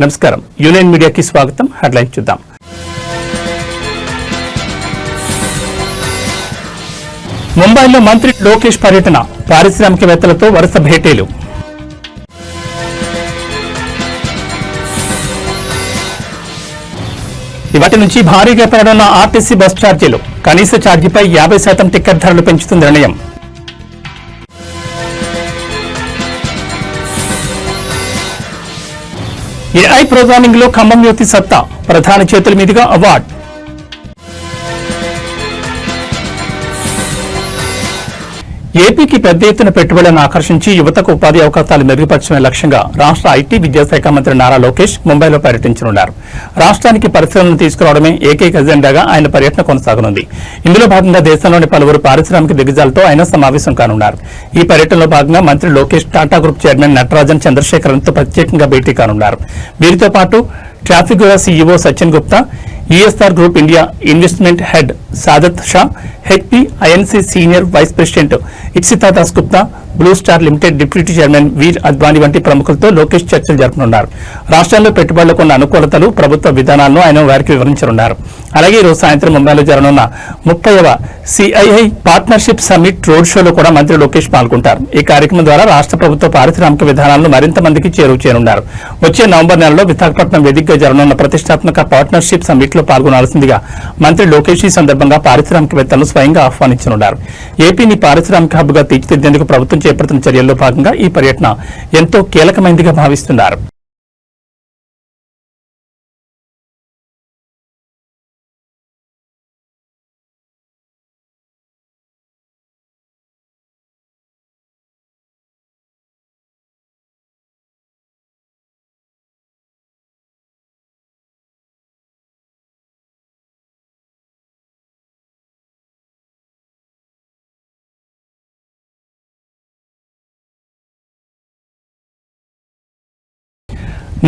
నమస్కారం. యూనియన్ మీడియాకి స్వాగతం. హెడ్లైన్ చూద్దాం. ముంబైలో మంత్రి లోకేష్ పర్యటన. పారిశ్రామికవేత్తలతో వరుస భేటీలు. ఇవాటి నుంచి భారీగా పెరగనున్న ఆర్టీసీ బస్ ఛార్జీలు. కనీస ఛార్జీపై యాభై శాతం టికెట్ ధరలు పెంచుతుంది నిర్ణయం. ఏఐ ప్రోగ్రామింగ్లో ఖమ్మం యువతి సత్తా ప్రధాన చేతుల మీదుగా అవార్డు. ఏపీకి పెద్ద ఎత్తున పెట్టుబడులను ఆకర్షించి యువతకు ఉపాధి అవకాశాలు మెరుగుపరచడమే లక్ష్యంగా రాష్ట్ర ఐటీ విద్యాశాఖ మంత్రి నారా లోకేష్ ముంబైలో పర్యటించనున్నారు. రాష్ట్రానికి పరిశ్రమలను తీసుకురావడమే ఏకైక ఎజెండాగా ఆయన పర్యటన కొనసాగనుంది. ఇందులో భాగంగా దేశంలోని పలువురు పారిశ్రామిక దిగ్గజాలతో ఆయన సమావేశం కానున్నారు. ఈ పర్యటనలో భాగంగా మంత్రి Lokesh Tata group chairman Natarajan చంద్రశేఖరన్తో ప్రత్యేకంగా భేటీ కానున్నారు. వీరితో పాటు traffic CEO Sachin Gupta ESR group India investment head Saadat Shah HP INC senior vice president Ipsita Das Gupta Blue Star Limited deputy chairman Vir Advani వంటి ప్రముఖులతో లోకేష్ చర్చలు జరపనున్నారు. రాష్ట్రంలో పెట్టుబడులకు ఉన్న అనుకూలతలు ప్రభుత్వ విధానాలను ఆయన వారికి వివరించనున్నారు. అలాగే ఈరోజు రోజు సాయంత్రం ముంబైలో జరగనున్న ముప్పైవ సిఐఐ పార్ట్నర్షిప్ సమ్మిట్ రోడ్ షోలో కూడా మంత్రి లోకేష్ పాల్గొంటారు. ఈ కార్యక్రమం ద్వారా రాష్ట్ర ప్రభుత్వ పారిశ్రామిక విధానాలను మరింత మందికి చేరువ చేయనున్నారు. వచ్చే నవంబర్ నెలలో విశాఖపట్నం వేదికగా జరగనున్న ప్రతిష్టాత్మక పార్ట్నర్షిప్ సమ్మిట్ లో పాల్గొనాల్సిందిగా మంత్రి లోకేష్ ఈ సందర్భంగా పారిశ్రామికవేత్తలను స్వయంగా ఆహ్వానించనున్నారు. ఏపీని పారిశ్రామిక హబ్గా తీర్చిదిద్దేందుకు ప్రభుత్వం చేపడుతున్న చర్యల్లో భాగంగా ఈ పర్యటన ఎంతో కీలకమైనదిగా భావిస్తున్నారు.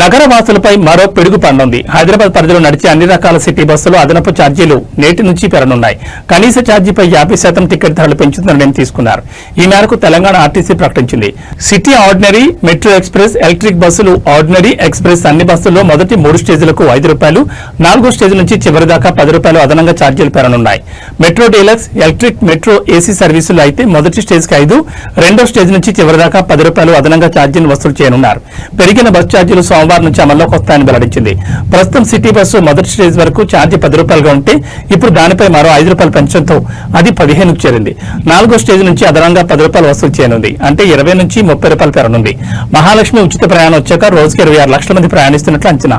నగరవాసులపై మరో పిడుగు పడనుంది హైదరాబాద్ పరిధిలో నడిచే అన్ని రకాల సిటీ బస్సులు అదనపు ఛార్జీలు నేటి నుంచి పెరనున్నాయి కనీస ఛార్జీపై యాభై శాతం టికెట్ ధరలు పెంచుతున్న నిర్ణయం తీసుకున్నారు. ఈ మేరకు తెలంగాణ ఆర్టీసీ ప్రకటించింది. City ordinary metro express electric బస్సులు ఆర్డినరీ ఎక్స్ప్రెస్ అన్ని బస్సుల్లో మొదటి మూడు స్టేజీలకు ఐదు రూపాయలు నాలుగో స్టేజ్ నుంచి చివరి దాకా పది రూపాయలు అదనంగా ఛార్జీలు పెరనున్నాయి metro deluxe electric metro AC సర్వీసులు అయితే మొదటి స్టేజ్కి ఐదు రెండో స్టేజ్ నుంచి చివరి దాకా పది రూపాయలు అదనంగా ఛార్జీలు వసూలు చేయనున్నారు. పెరిగిన బస్ ఛార్జీలు సోమవారం నుంచి అమల్లోకి వస్తాయని వెల్లడించింది. ప్రస్తుతం సిటీ బస్సు మొదటి స్టేజ్ వరకు ఛార్జీ పది రూపాయలుగా ఉంటే ఇప్పుడు దానిపై మరో ఐదు రూపాయలు పెంచడంతో అది పదిహేనుకు చేరింది. నాలుగో స్టేజ్ నుంచి అదనంగా పది రూపాయలు వసూలు చేయనుంది. అంటే ఇరవై నుంచి ముప్పై రూపాయలు పెరనుంది మహాలక్ష్మి ఉచిత ప్రయాణం వచ్చాక రోజుకి ఇరవై ఆరు లక్షల మంది ప్రయాణిస్తున్నట్లు అంచనా.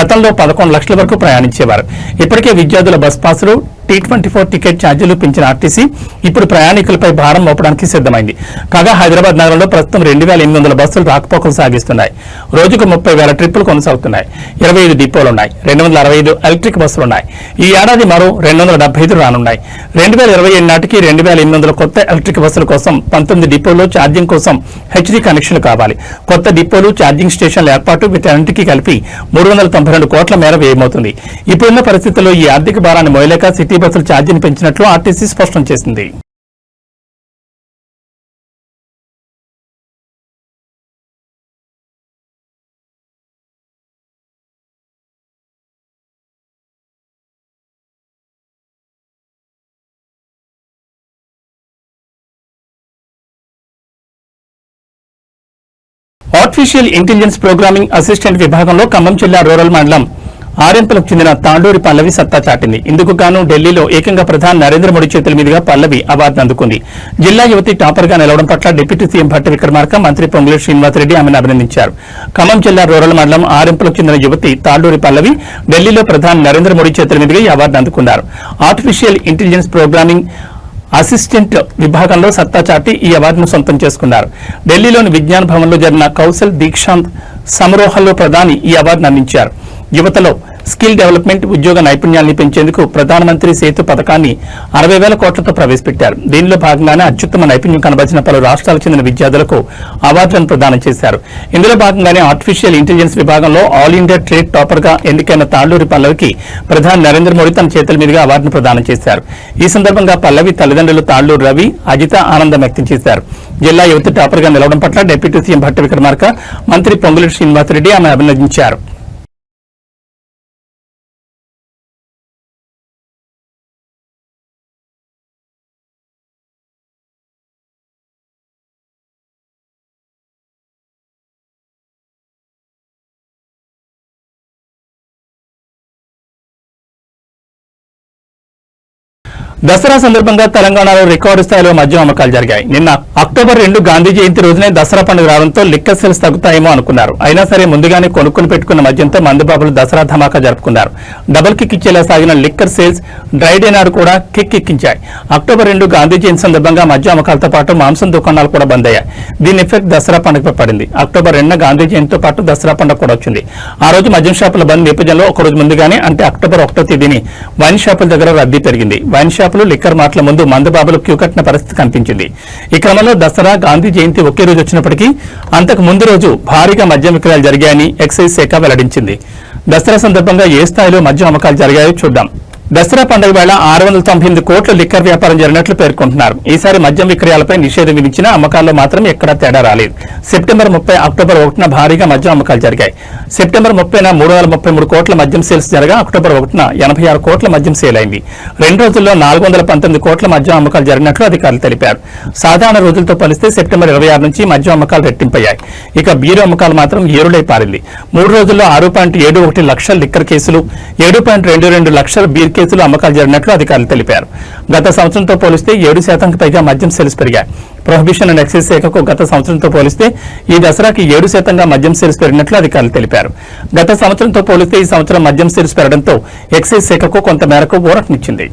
గతంలో పదకొండు లక్షల వరకు ప్రయాణించేవారు. ఇప్పటికే విద్యార్థుల బస్ పాసులు టీ ట్వంటీ ఫోర్ టికెట్ ఛార్జీలు పెంచిన ఆర్టీసీ ఇప్పుడు ప్రయాణికులపై భారం మోపడానికి సిద్ధమైంది. కాగా హైదరాబాద్ నగరంలో ప్రస్తుతం రెండు వేల ఎనిమిది వందల బస్సులు రాకపోకలు సాగిస్తున్నాయి. రోజుకు ముప్పై వేల ట్రిప్పులు కొనసాగుతున్నాయి. ఇరవై ఐదు డిపోలు ఉన్నాయి రెండు వందల అరవై ఐదు ఎలక్ట్రిక్ బస్సులు ఉన్నాయి ఈ ఏడాది మరో రెండు వందల డెబ్బై ఐదు రానున్నాయి. రెండు వేల ఇరవై ఏడు నాటికి రెండు వేల ఎనిమిది వందల కొత్త ఎలక్ట్రిక్ బస్సుల కోసం పంతొమ్మిది డిపోల్లో ఛార్జింగ్ కోసం హెచ్డీ కనెక్షన్లు కావాలి. కొత్త డిపోలు ఛార్జింగ్ స్టేషన్ల ఏర్పాటు వీటన్నింటికీ కలిపి మూడు వందల తొంభై రెండు కోట్ల మేర వ్యయమవుతుంది. ఇప్పుడున్న పరిస్థితుల్లో ఈ ఆర్థిక భారాన్ని మోయలేక సిటీ బస్సుల ఛార్జీని పెంచినట్లు ఆర్టీసీ స్పష్టం చేసింది. ఆర్టిఫిషియల్ ఇంటెలిజెన్స్ ప్రోగ్రామింగ్ అసిస్టెంట్ విభాగంలో ఖమ్మం జిల్లా రూరల్ మండలం ఆర్ఎంపులకు చెందిన తాండూరి పల్లవి సత్తా చాటింది. ఇందుకు గాను ఢిల్లీలో ఏకంగా ప్రధాని నరేంద్ర మోడీ చేతుల మీదుగా పల్లవి అవార్డు అందుకుంది. జిల్లా యువతి టాపర్గా నిలవడం పట్ల డిప్యూటీ సీఎం భట్టి విక్రమార్క మంత్రి పొంగులేటి శ్రీనివాసరెడ్డి ఆమెను అభినందించారు. ఖమ్మం జిల్లా రూరల్ మండలం ఆర్ఎంపులకు చెందిన యువతి తాండూరి పల్లవి ఢిల్లీలో ప్రధాని నరేంద్ర మోడీ చేతుల మీదుగా ఈ అవార్డు అందుకున్నారు. ఆర్టిఫిషియల్ ఇంటెలిజెన్స్ ప్రోగ్రామింగ్ అసిస్టెంట్ విభాగంలో సత్తా చాటి ఈ అవార్డును సొంతం చేసుకున్నారు. ఢిల్లీలోని విజ్ఞాన్ భవన్లో జరిగిన కౌశల్ దీక్షాంత్ సమారోహంలో ప్రధాని ఈ అవార్డును అందించారు. యువతలో స్కిల్ డెవలప్మెంట్ ఉద్యోగ నైపుణ్యాన్ని పెంచేందుకు ప్రధానమంత్రి సేతు పథకాన్ని అరవై వేల కోట్లతో ప్రవేశపెట్టారు. దీనిలో భాగంగానే అత్యుత్తమ నైపుణ్యం కనబరిచిన పలు రాష్ట్రాలకు చెందిన విద్యార్థులకు అవార్డులను ప్రదానం చేశారు. ఇందులో భాగంగానే ఆర్టిఫిషియల్ ఇంటెలిజెన్స్ విభాగంలో ఆల్ ఇండియా ట్రేడ్ టాపర్గా ఎన్నికైన తాళ్ళూరి పల్లవికి ప్రధాని నరేంద్ర మోడీ తన చేతుల మీదుగా అవార్డును ప్రదానం చేశారు. ఈ సందర్భంగా పల్లవి తల్లిదండ్రులు తాళ్ళూరు రవి అజిత ఆనందం వ్యక్తం చేశారు. జిల్లా యువత టాపర్గా నిలవడం పట్ల డిప్యూటీ సీఎం భట్ట విక్రమార్క మంత్రి పొంగులేటి శ్రీనివాసరెడ్డి ఆమె అభినందించారు. దసరా సందర్భంగా తెలంగాణలో రికార్డు స్థాయిలో మద్యం అమ్మకాలు జరిగాయి. నిన్న అక్టోబర్ రెండు గాంధీ జయంతి రోజునే దసరా పండుగ రావడంతో లిక్కర్ సేల్స్ తగ్గుతాయేమో అనుకున్నారు. అయినా సరే ముందుగానే కొనుక్కుని పెట్టుకున్న మద్యంతో మందుబాబులు దసరా ధమాకా జరుపుకున్నారు. డబుల్ కిక్ ఇచ్చేలా సాగిన లిక్కర్ సేల్స్ డ్రై డే నాడు కూడా కిక్ ఎక్కించాయి. అక్టోబర్ రెండు గాంధీ జయంతి సందర్భంగా మద్యం అమ్మకాలతో పాటు మాంసం దుకాణాలు కూడా బంద్ అయ్యాయి. దీని ఎఫెక్ట్ దసరా పండుగపై పడింది. అక్టోబర్ రెండున గాంధీ జయంతితో పాటు దసరా పండుగ కూడా వచ్చింది. ఆ రోజు మద్యం షాపుల బంద్ నేపథ్యంలో ఒక రోజు ముందుగానే అంటే అక్టోబర్ ఒకటో తేదీని వైన్ షాపుల దగ్గర రద్దీ పెరిగింది. వైన్ షాప్ షాపులు లిక్కర్ మార్ట్ల ముందు మందబాబులు క్యూ కట్టిన పరిస్థితి కనిపించింది. ఈ క్రమంలో దసరా గాంధీ జయంతి ఒకే రోజు వచ్చినప్పటికీ అంతకు ముందు రోజు భారీగా మద్యం విక్రయాలు జరిగాయని ఎక్సైజ్ శాఖ వెల్లడించింది. దసరా సందర్భంగా ఏ స్థాయిలో మద్యం అమ్మకాలు జరిగాయో చూద్దాం. దసరా పండుగ వేళ ఆరు వందల తొంభై ఎనిమిది కోట్ల లిక్కర్ వ్యాపారం జరిగినట్లు పేర్కొంటున్నారు. ఈసారి మద్యం విక్రయాలపై నిషేధం విధించిన అమ్మకాల్లో మాత్రం ఎక్కడా తేడా రాలేదు. సెప్టెంబర్ ముప్పై అక్టోబర్ ఒకటిన భారీగా మద్యం అమ్మకాలు జరిగాయి. సెప్టెంబర్ ముప్పైన మూడు వందల ముప్పై మూడు కోట్ల మద్యం సేల్స్ జరగా అక్టోబర్ ఒకటిన ఎనభై ఆరు కోట్ల మద్యం సేల్ అయింది. రెండు రోజుల్లో నాలుగు వందల పంతొమ్మిది కోట్ల మద్యం అమ్మకాలు జరిగినట్లు అధికారులు తెలిపారు. సాధారణ రోజులతో పోలిస్తే సెప్టెంబర్ ఇరవై ఆరు నుంచి మద్యం అమ్మకాలు రెట్టింపయ్యాయి. ఇక బీరు అమ్మకాలు మాత్రం ఏరులై పారింది. మూడు రోజుల్లో ఆరు పాయింట్ ఏడు ఒకటి లక్షల లిక్కర్ కేసులు ఏడు పాయింట్ రెండు రెండు లక్షల బీర్ కేసులు అమ్మకాలు జరిగినట్లు అధికారులు తెలిపారు. గత సంవత్సరంతో పోలిస్తే ఏడు శాతంకి పైగా మద్యం సేల్స్ పెరిగాయి. ప్రొహిబిషన్ అండ్ ఎక్సైజ్ శాఖకు గత సంవత్సరంతో పోలిస్తే ఈ దసరాకి ఏడు శాతంగా మద్యం సేల్స్ పెరిగినట్లు అధికారులు తెలిపారు. గత సంవత్సరంతో పోలిస్తే ఈ సంవత్సరం మద్యం సేల్స్ పెరగడంతో ఎక్సైజ్ శాఖకు కొంత మేరకు ఊరటనిచ్చింది.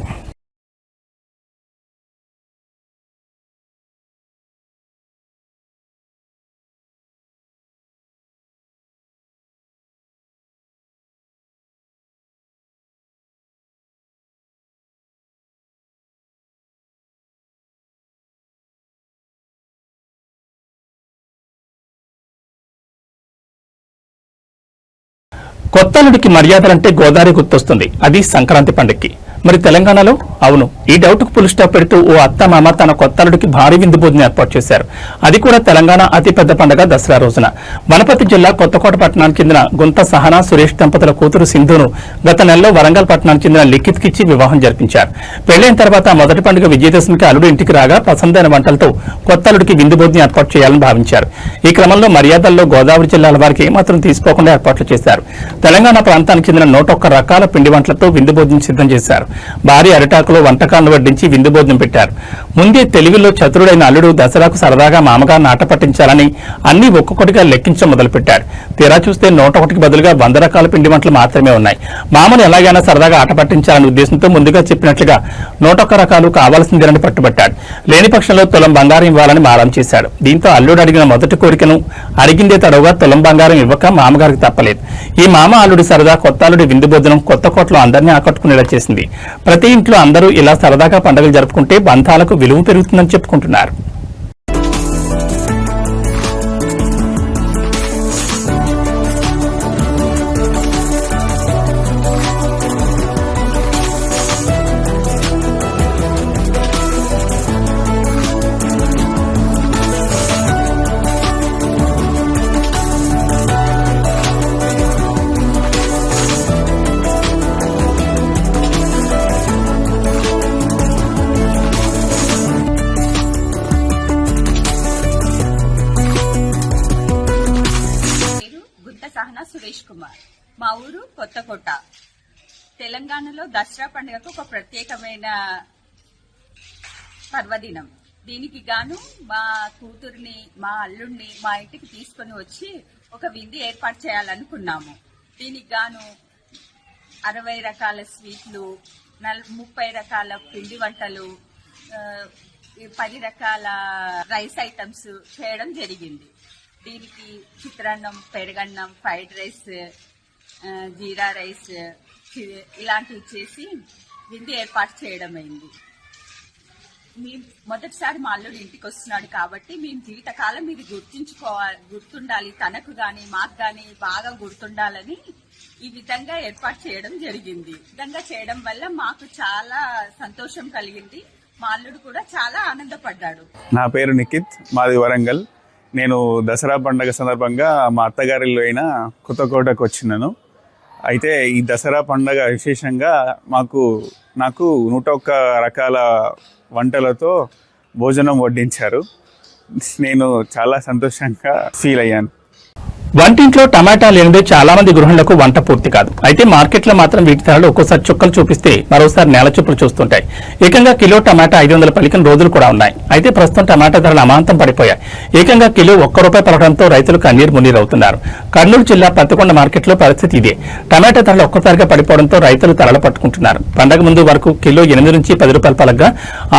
కొత్తలుడికి మర్యాదలంటే గోదావరి గుర్తొస్తుంది. అది సంక్రాంతి పండుగకి మరి తెలంగాణలో? అవును. ఈ డౌట్కు పులి స్టాప్ పెడుతూ ఓ అత్త మామ తన కొత్తలుడికి భారీ విందు భోజనం ఏర్పాటు చేశారు. అది కూడా తెలంగాణ అతిపెద్ద పండుగ దసరా రోజున. వనపతి జిల్లా కొత్తకోట పట్టణానికి చెందిన గుంత సహనా సురేష్ దంపతుల కూతురు సింధును గత నెలలో వరంగల్ పట్టణానికి చెందిన లిఖిత్కిచ్చి వివాహం జరిపించారు. పెళ్ళైన తర్వాత మొదటి పండుగ విజయదశమికి అల్లుడు ఇంటికి రాగా పసందైన వంటలతో కొత్తలుడికి విందు భోజనం ఏర్పాటు చేయాలని భావించారు. ఈ క్రమంలో మర్యాదల్లో గోదావరి జిల్లాల వారికి ఏమాత్రం తీసుకోకుండా ఏర్పాట్లు చేశారు. తెలంగాణ ప్రాంతానికి చెందిన నూట ఒక్క రకాల పిండి వంటలతో విందు భోజనం సిద్ధం చేశారు. భారీ అరిటాకులో వంటకాలను వడ్డించి విందు భోజనం పెట్టారు. ముందే తెలివిలో చతురుడైన అల్లుడు దసరాకు సరదాగా మామగా నాట పట్టించాలని అన్ని ఒక్కొక్కటిగా లెక్కించడం మొదలుపెట్టాడు. తీరా చూస్తే నూట ఒకటికి బదులుగా వంద రకాల పిండి వంటలు మాత్రమే ఉన్నాయి. మామను ఎలాగైనా సరదాగా ఆట పట్టించాలనే ఉద్దేశంతో ముందుగా చెప్పినట్లుగా నూట ఒక్క రకాలు కావాల్సిందేనని పట్టుబట్టాడు. లేని పక్షంలో తులం బంగారం ఇవ్వాలని మారం చేశాడు. దీంతో అల్లుడు అడిగిన మొదటి కోరికను అడిగిందే తడవుగా తులం బంగారం ఇవ్వక మామగారికి తప్పలేదు. ఈ మామ అల్లుడి సరదా కొత్త అల్లుడి విందు భోజనం కొత్త కోట్లో అందరినీ ఆకట్టుకునేలా చేసింది. ప్రతి ఇంట్లో అందరూ ఇలా సరదాగా పండుగలు జరుపుకుంటే బంధాలకు విలువ పెరుగుతుందని చెప్పుకుంటున్నారు. ఆయన పర్వదినం. దీనికి గాను మా కూతుర్ని మా అల్లుడిని మా ఇంటికి తీసుకొని వచ్చి ఒక విందు ఏర్పాటు చేయాలనుకున్నాము. దీనికి గాను అరవై రకాల స్వీట్లు నల్ ముప్పై రకాల పిండి వంటలు ఈ పది రకాల రైస్ ఐటమ్స్ చేయడం జరిగింది. దీనికి చిత్రాన్నం పెరగన్నం ఫ్రైడ్ రైస్ జీరా రైస్ ఇలాంటివి చేసి విందు ఏర్పాటు చేయడం అయింది. మీ మొదటిసారి మా అల్లుడు ఇంటికి వస్తున్నాడు కాబట్టి మేము జీవితకాలం ఇది గుర్తుంచుకోవాలి గుర్తుండాలి. తనకు కానీ మాకు కానీ బాగా గుర్తుండాలని ఈ విధంగా ఏర్పాటు చేయడం జరిగింది. విధంగా చేయడం వల్ల మాకు చాలా సంతోషం కలిగింది. మా అల్లుడు కూడా చాలా ఆనందపడ్డాడు. నా పేరు నిఖిత్ మాది వరంగల్. నేను దసరా పండగ సందర్భంగా మా అత్తగారిలో అయిన కొత్తకోటకు వచ్చినాను. అయితే ఈ దసరా పండగ విశేషంగా మాకు నాకు నూట ఒక్క రకాల వంటలతో భోజనం వడ్డించారు. నేను చాలా సంతోషంగా ఫీల్ అయ్యాను. వంటింట్లో టమాటా లేనిదే చాలా మంది గృహిణులకు వంట పూర్తి కాదు. అయితే మార్కెట్లో మాత్రం వీటి ధరలు ఒక్కోసారి చుక్కలు చూపిస్తే మరోసారి నేల చూపులు చూస్తుంటాయి. ఏకంగా కిలో టమాటా ఐదు వందల పలికిన రోజులు కూడా ఉన్నాయి. అయితే ప్రస్తుతం టమాటా ధరలు అమాంతం పడిపోయాయి. ఏకంగా కిలో ఒక్క రూపాయి పడటంతో రైతులు కన్నీరు మున్నీరు అవుతున్నారు కర్నూలు జిల్లా పత్తికొండ మార్కెట్లో పరిస్థితి ఇదే. టమాటా ధరలు ఒక్కసారిగా పడిపోవడంతో రైతులు తలలు పట్టుకుంటున్నారు. పండగ ముందు వరకు కిలో ఎనిమిది నుంచి పది రూపాయల పలగ్గా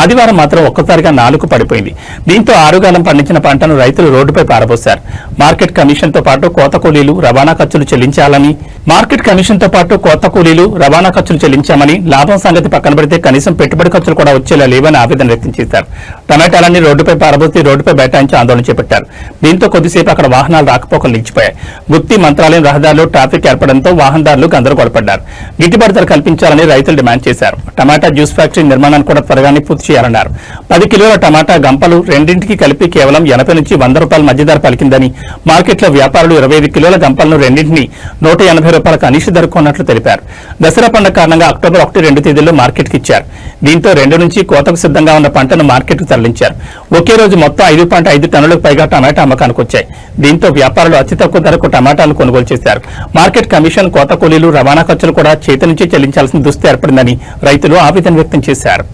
ఆదివారం మాత్రం ఒక్కసారిగా నాలుగు పడిపోయింది. దీంతో ఆరుగాలం పండించిన పంటను రైతులు రోడ్డుపై పారబోశారు. మార్కెట్ కమిషన్తో పాటు కోత కూలీలు రవాణా ఖర్చులు చెల్లించాలని మార్కెట్ కమిషన్తో పాటు కోత కూలీలు రవాణా ఖర్చులు చెల్లించామని లాభం సంగతి పక్కన పెడితే కనీసం పెట్టుబడి ఖర్చులు కూడా వచ్చేలా లేవని ఆవేదన వ్యక్తం చేశారు. టమాటాలన్నీ రోడ్డుపై పారబోసి రోడ్డుపై బైఠాయించి ఆందోళన చేపట్టారు. దీంతో కొద్దిసేపు అక్కడ వాహనాలు రాకపోకలు నిలిచిపోయాయి. గుత్తి మంత్రాలయం రహదారిలో ట్రాఫిక్ ఏర్పడంతో వాహనదారులు గందరగోళపడ్డారు. గిట్టుబాటు ధర కల్పించాలని రైతులు డిమాండ్ చేశారు. టమాటా జ్యూస్ ఫ్యాక్టరీ నిర్మాణాన్ని కూడా త్వరగానే పూర్తి చేయాలన్నారు. పది కిలోల టమాటా గంపలు రెండింటికి కలిపి కేవలం ఎనభై నుంచి వంద రూపాయల మధ్య ధర పలికిందని మార్కెట్లో వ్యాపారులు ఇరవై ఐదు కిలోల గంపలను రెండింటిని నూట ఎనభై రూపాయలకు అనిషి ధర కొన్నట్లు తెలిపారు. దసరా పండుగ కారణంగా అక్టోబర్ ఒకటి రెండు తేదీల్లో మార్కెట్కి ఇచ్చారు. దీంతో రెండు నుంచి కోతకు సిద్ధంగా ఉన్న పంటను మార్కెట్కు తరలించారు. ఒకే రోజు మొత్తం ఐదు పాయింట్ ఐదు టన్నులకు పైగా టమాటా అమ్మకానికి వచ్చాయి. దీంతో వ్యాపారులు అతి తక్కువ ధరకు టమాటాలు కొనుగోలు చేశారు. మార్కెట్ కమిషన్ కోత కూలీలు రవాణా ఖర్చులు కూడా చేతి నుంచి చెల్లించాల్సిన దుస్థితి ఏర్పడిందని రైతులు ఆవేదన వ్యక్తం చేశారు.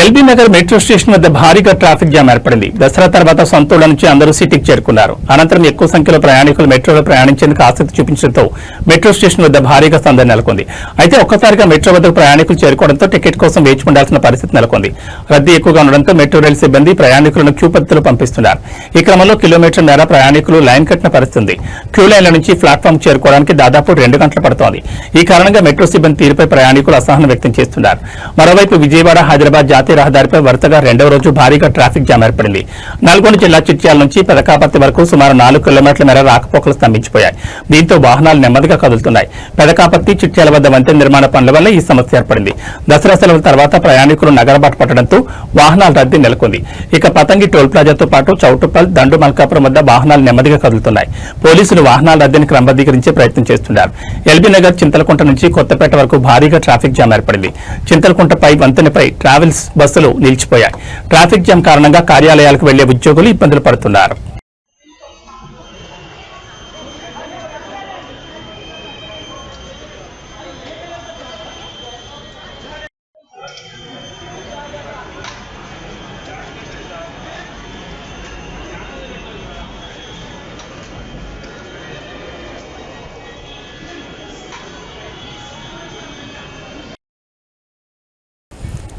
ఎల్బీ నగర్ మెట్రో స్టేషన్ వద్ద భారీగా ట్రాఫిక్ జామ్ ఏర్పడింది. దసరా తర్వాత సొంతూళ్ళ నుంచి అందరూ సిటీకి చేరుకున్నారు. అనంతరం ఎక్కువ సంఖ్యలో ప్రయాణికులు మెట్రోలో ప్రయాణించేందుకు ఆసక్తి చూపించడంతో మెట్రో స్టేషన్ వద్ద భారీగా సందడి నెలకొంది. అయితే ఒక్కసారిగా మెట్రో వద్దకు ప్రయాణికులు చేరుకోవడంతో టికెట్ కోసం వేచి ఉండాల్సిన పరిస్థితి నెలకొంది. రద్దీ ఎక్కువగా ఉండడంతో మెట్రో రైలు సిబ్బంది ప్రయాణికులను క్యూ పద్ధతిలో పంపిస్తున్నారు. ఈ క్రమంలో కిలోమీటర్ మేర ప్రయాణికులు లైన్ కట్టిన పరిస్థితి ఉంది. క్యూ లైన్ల నుంచి ప్లాట్ఫామ్ చేరుకోవడానికి దాదాపు రెండు గంటలు పడుతోంది. ఈ కారణంగా మెట్రో సిబ్బంది తీరుపై ప్రయాణికులు అసహనం వ్యక్తం చేస్తున్నారు. మరోవైపు విజయవాడ హైదరాబాద్ జాతీయ రహదారిపై వరుసగా రెండవ రోజు భారీగా ట్రాఫిక్ జామ్ ఏర్పడింది. నల్గొండ జిల్లా చిట్యాల నుంచి పెదకాపర్తి వరకు సుమారు నాలుగు కిలోమీటర్ల మేర రాకపోకలు స్తంభించిపోయాయి. దీంతో వాహనాలు నెమ్మదిగా కదులుతున్నాయి. పెదకాపర్తి చిట్యాల వద్ద వంతెన నిర్మాణ పనుల వల్ల ఈ సమస్య ఏర్పడింది. దసరా సెలవుల తర్వాత ప్రయాణికులు నగరబాట పట్టడంతో వాహనాల రద్దీ నెలకొంది. ఇక పతంగి టోల్ ప్లాజాతో పాటు చౌటుపల్ దండు మల్కాపురం వద్ద వాహనాలు నెమ్మదిగా కదులుతున్నాయి. పోలీసులు వాహనాల రద్దీని క్రమబద్దీకరించే ప్రయత్నం చేస్తున్నారు. ఎల్బీ నగర్ చింతలకుంట నుంచి కొత్తపేట వరకు భారీగా ట్రాఫిక్ జామ్ ఏర్పడింది. చింతలకుంటపై వంతెనపై ట్రావెల్స్ బస్సులు నిలిచిపోయాయి. ట్రాఫిక్ జామ్ కారణంగా కార్యాలయాలకు వెళ్ళే ఉద్యోగులు ఇబ్బందులు పడుతున్నారు.